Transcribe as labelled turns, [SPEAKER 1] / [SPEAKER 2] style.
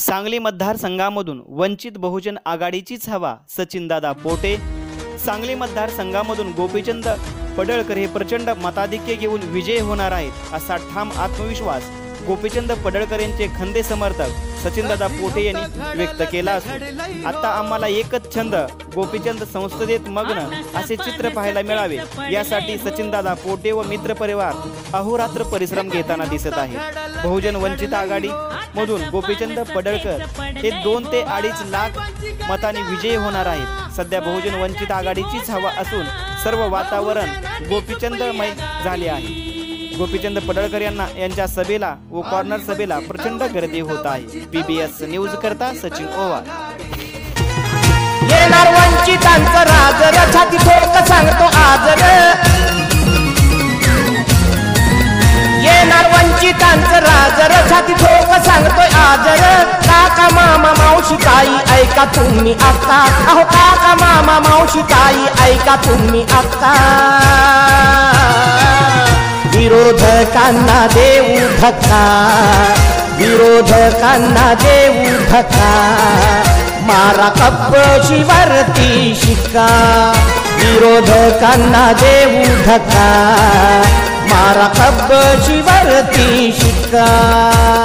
[SPEAKER 1] सांगली मतदारसंघामधून वंचित बहुजन आघाडीचीच हवा सचिनदादा पोटे. सांगली मतदारसंघामधून गोपीचंद पडळकर हे प्रचंड मताधिक्य घेऊन विजयी होणार आहेत असा ठाम आत्मविश्वास गोपीचंद पडळकर यांचे खंदे समर्थक सचिनदादा पोटे यांनी व्यक्त केला असून आता आम्हाला एकच छंद गोपीचंद संसदेत मग्न असे चित्र पाहायला मिळावे. यासाठी सचिनदादा पोटे व मित्रपरिवार अहोरात्र परिश्रम घेताना दिसत आहे. बहुजन वंचित आघाडी मधून गोपीचंद पडळकर हे दोन ते अडीच लाख मताने विजयी होणार आहेत. सध्या बहुजन वंचित आघाडीचीच हवा असून सर्व वातावरण गोपीचंदमय झाले आहे. गोपीचंद पडळकर यांना यांच्या सभेला व कॉर्नर सभेला प्रचंड गर्दी होत आहे. पीबीएस न्यूज करता सचिन ओवा
[SPEAKER 2] येणार वंचितांचं राज छाती ठोक सांगतो आज. येणार वंचितांचं राज छाती ठोक सांगतोय आज. काका मामा मावशी ताई ऐका तुम्ही अक्का अहो काका मामा मावशी ताई ऐका तुम्ही अक्का विरोधकांना देऊ धक्का. विरोधकांना देऊ धक्का. मारा कपशीवरती शिक्का. विरोधकांना देऊ धक्का. मारा कपशीवरती शिक्का.